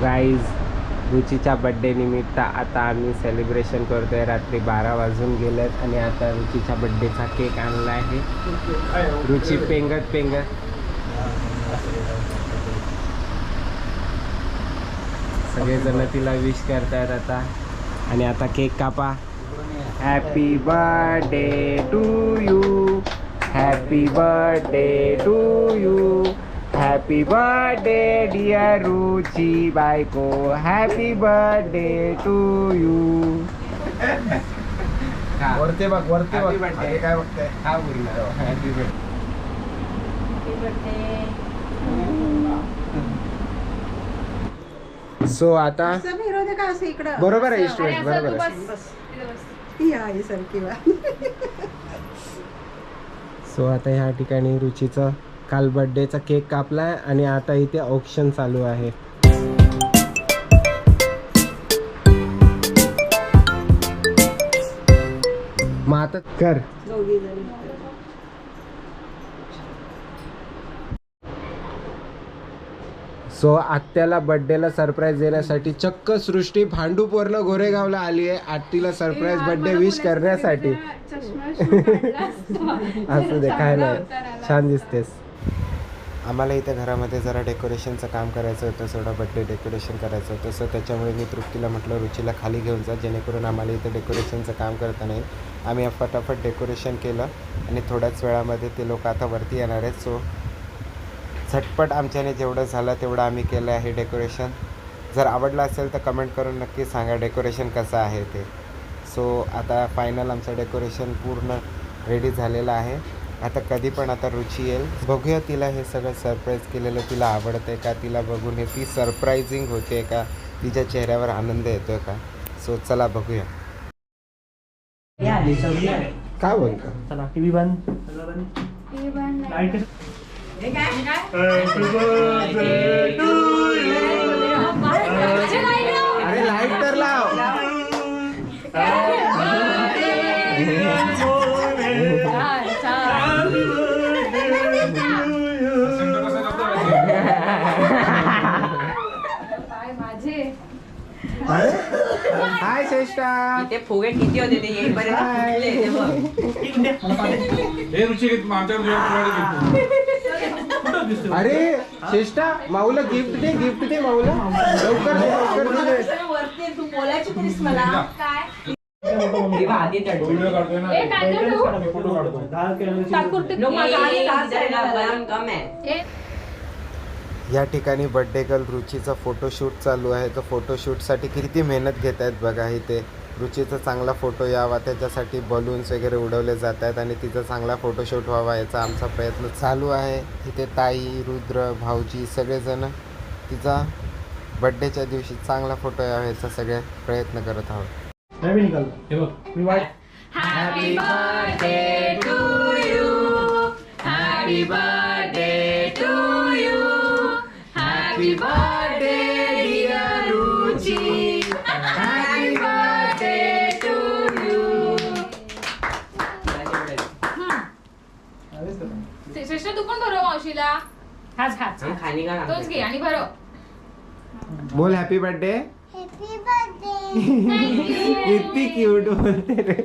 Guys रुचीच्या birthday निमित्त आता आम्ही सेलिब्रेशन करतोय. रात्री बारा वाजून गेलेत आणि आता रुचीच्या बड्डेचा केक आणला आहे. रुची पेंगत पेंगत. सगळेजण तिला विश करतायत आता. आणि आता केक कापा. Happy birthday to you happy birthday to you happy birthday dear Ruchi बायको हॅपी बर्थडे टू यू वरते बघ वरते Happy बघ birthday. मागे काय बघताय हा बोलणार हॅपी बर्थडे सो आता का असं इकडं. बरोबर आहे स्टुडंट बरोबर आहे. आहे सारखी वा सो आता ह्या ठिकाणी रुचीचा काल बर्थडेचा केक कापलाय आणि आता इथे ऑप्शन चालू आहे. मग आता कर. सो आत्याला बर्थडेला सरप्राईज देण्यासाठी चक्क सृष्टी भांडूपवरनं गोरेगावला आली आहे. आत्तीला सरप्राईज बर्थडे विश करण्यासाठी. असू दे काय नाही. छान दिसतेस. आम्हाला इथे घरामध्ये जरा डेकोरेशनचं काम करायचं होतं थोडं बड्डे डेकोरेशन करायचं होतं. सो त्याच्यामुळे मी तृप्तीला म्हटलं रुचीला खाली घेऊन जा जेणेकरून आम्हाला इथे डेकोरेशनचं काम करता नाही. आम्ही फटाफट डेकोरेशन केलं आणि थोड्याच वेळामध्ये ते लोक आता वरती येणार आहेत. सो झटपट आमच्याने जेवढं झालं तेवढं आम्ही केलं आहे डेकोरेशन जर आवडलं असेल तर कमेंट करून नक्की सांगा डेकोरेशन कसं आहे ते. सो आता फायनल आमचं डेकोरेशन पूर्ण रेडी झालेलं आहे. आता कधी पण आता रुची येईल. बघूया तिला हे सगळं सरप्राईज केलेलं तिला आवडतंय का? तिला बघून हे ती सरप्रायझिंग होते का? तिच्या चेहऱ्यावर आनंद येतोय का? सो चला बघूया. काय बोलतो? चला टीव्ही बंद. लाइट अरे लाइट तर लाव. हाय श्रेष्ठा ते फुगे किती होते ते येईपर्यंत फुटले ते बघ. हे रुचिकेत आमच्याकडे अरे श्रेष्ठा माऊला गिफ्ट दे गिफ्ट दे माऊला. लवकर दे लवकर दे. वरती तू बोलायची तरीच मला. हे बघ, आधी त्या व्हिडिओ काढतोय ना. फोटो काढतोय लोक माझा आधी त्रास झाला, वजन कम आहे. या ठिकाणी बड्डे गर्ल रुचीचा फोटोशूट चालू आहे. तर फोटोशूटसाठी किती मेहनत घेत आहेत बघा इथे. रुचीचा चांगला फोटो यावा त्याच्यासाठी बलून्स वगैरे उडवले जात आहेत आणि तिचा चांगला फोटोशूट व्हावा याचा आमचा प्रयत्न चालू आहे. इथे ताई रुद्र भाऊजी सगळेजण तिचा बड्डेच्या दिवशी चांगला फोटो यावा याचा सगळे प्रयत्न करत आहोत. नवीन निकाल हे बघ. मी वाट happy birthday to you happy birthday happy birthday dear Ruchi happy birthday to you श्रेष्ठ तू पण भरव मावशीला? हाच हाच. खाली का तोच घे आणि भरव. बोल हॅपी बर्थडे किती क्यूट बोलते रे.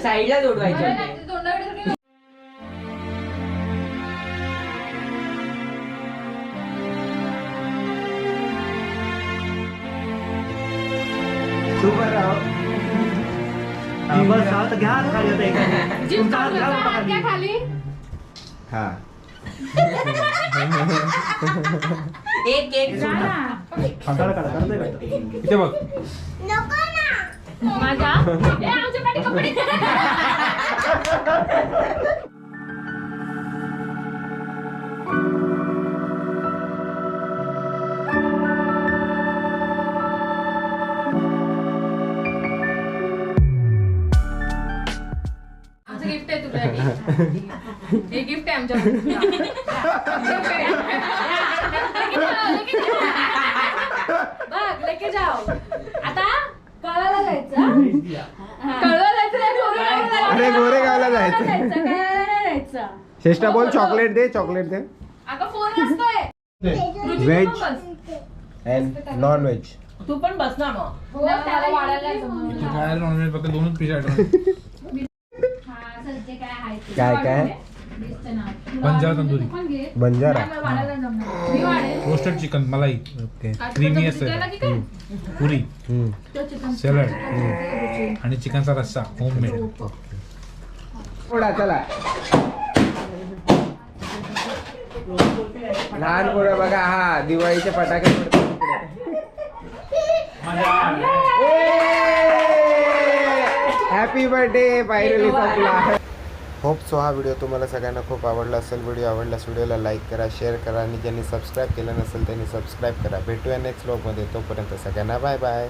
साईडला जोडवायचे हा, बस आता घ्या हात खाली आता एका. तुमचा हात घ्या जा, हात खाली. खाली हा एक केक हाताला काढा, काढताय का? इथे बघ माझा ए, आमच्या पाठी कपडे हे गिफ्ट आहे आमच्या बघ लेके जाओ आता कळायला जायचं द्या. कळवा जायचं नाही गोरेगावला जायचं. अरे गोरेगावला जायचं. जायचं जायचं. श्रेष्ठा बोल चॉकलेट दे चॉकलेट दे. अगं फोन असतोय व्हेज अँड नॉन व्हेज तू पण बस ना मग. हो, त्याला वाढायला नॉनव्हेज फक्त दोनच पीस काय. काय. Banjara tandoori. Banjara. Roasted chicken malai. Okay. Creamy? असेल पुरी. सॅलड आणि चिकनचा रस्सा होममेड थोडा चला. लहान पोरं बघा हा दिवाळीचे फटाके हॅपी बर्थडे संपला. होप सो हा व्हिडिओ तुम्हाला सगळ्यांना खूप आवडला असेल. व्हिडिओ आवडल्यास व्हिडिओला लाईक करा शेअर करा आणि ज्यांनी सबस्क्राईब केलं नसेल त्यांनी सबस्क्राईब करा. भेटूया नेक्स्ट ब्लॉगमध्ये तोपर्यंत सगळ्यांना बाय बाय